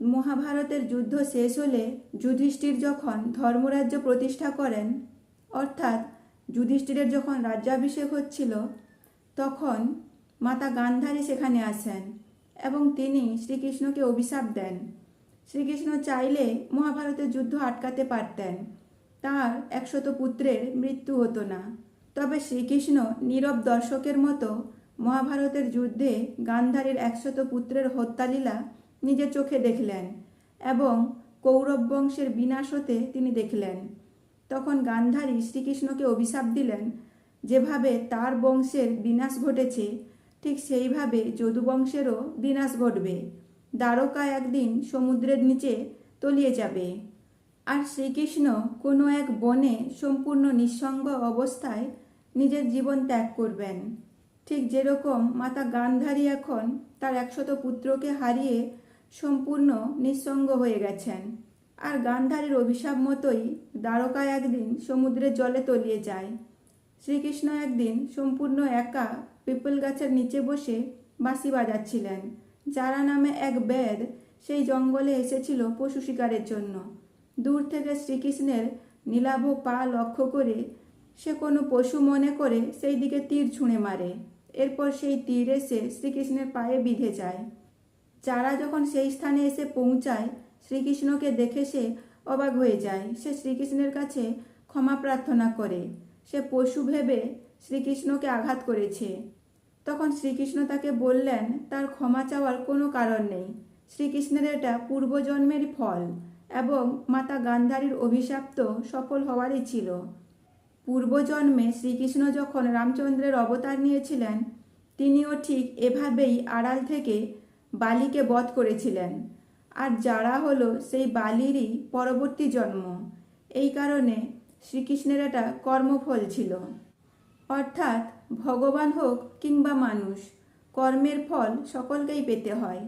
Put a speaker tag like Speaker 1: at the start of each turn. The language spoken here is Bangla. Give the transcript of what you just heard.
Speaker 1: মহাভারতের যুদ্ধ শেষ হলে যুধিষ্ঠির যখন ধর্মরাজ্য প্রতিষ্ঠা করেন, অর্থাৎ যুধিষ্ঠিরের যখন রাজ্যাভিষেক হচ্ছিল, তখন মাতা গান্ধারী সেখানে আসেন এবং তিনি শ্রীকৃষ্ণকে অভিশাপ দেন। শ্রীকৃষ্ণ চাইলে মহাভারতের যুদ্ধ আটকাতে পারতেন। তার একশত পুত্রের মৃত্যু হতো না। তবে শ্রীকৃষ্ণ নীরব দর্শকের মতো মহাভারতের যুদ্ধে গান্ধারীর একশত পুত্রের হত্যালীলা নিজের চোখে দেখলেন এবং কৌরব বংশের বিনাশ হতে তিনি দেখলেন। তখন গান্ধারী শ্রীকৃষ্ণকে অভিশাপ দিলেন, যেভাবে তার বংশের বিনাশ ঘটেছে, ঠিক সেইভাবে যদু বংশেরও বিনাশ ঘটবে। দ্বারকা একদিন সমুদ্রের নিচে তলিয়ে যাবে। আর শ্রীকৃষ্ণ কোনো এক বনে সম্পূর্ণ নিঃসঙ্গ অবস্থায় নিজের জীবন ত্যাগ করবেন। ঠিক যেরকম মাতা গান্ধারী এখন তার একশত পুত্রকে হারিয়ে সম্পূর্ণ নিঃসঙ্গ হয়ে গেছেন। আর গান্ধারীর অভিশাপ মতোই দ্বারকা একদিন সমুদ্রের জলে তলিয়ে যায়। শ্রীকৃষ্ণ একদিন সম্পূর্ণ একা পিপল গাছের নিচে বসে বাঁশি বাজাচ্ছিলেন, যারা নামে এক বেদ সেই জঙ্গলে এসেছিল পশু শিকারের জন্য। দূর থেকে শ্রীকৃষ্ণের নীলাভ পা লক্ষ্য করে সে কোনো পশু মনে করে সেই দিকে তীর ছুঁড়ে মারে। এরপর সেই তীর এসে শ্রীকৃষ্ণের পায়ে বিঁধে যায়। যারা যখন সেই স্থানে এসে পৌঁছায়, শ্রীকৃষ্ণকে দেখে সে অবাক হয়ে যায়। সে শ্রীকৃষ্ণের কাছে ক্ষমা প্রার্থনা করে। সে পশু ভেবে শ্রীকৃষ্ণকে আঘাত করেছে। তখন শ্রীকৃষ্ণ তাকে বললেন, তার ক্ষমা চাওয়ার কোনো কারণ নেই। শ্রীকৃষ্ণের এটা পূর্বজন্মের ফল এবং মাতা গান্ধারীর অভিশাপ তো সফল হওয়ারই ছিল। পূর্বজন্মে শ্রীকৃষ্ণ যখন রামচন্দ্রের অবতার নিয়েছিলেন, তিনিও ঠিক এভাবেই আড়াল থেকে বালিকে বধ করেছিলেন। আর যারা হলো সেই বালিরই পরবর্তী জন্ম। এই কারণে শ্রীকৃষ্ণের এটা কর্মফল ছিল। অর্থাৎ ভগবান হোক কিংবা মানুষ, কর্মের ফল সকলকেই পেতে হয়।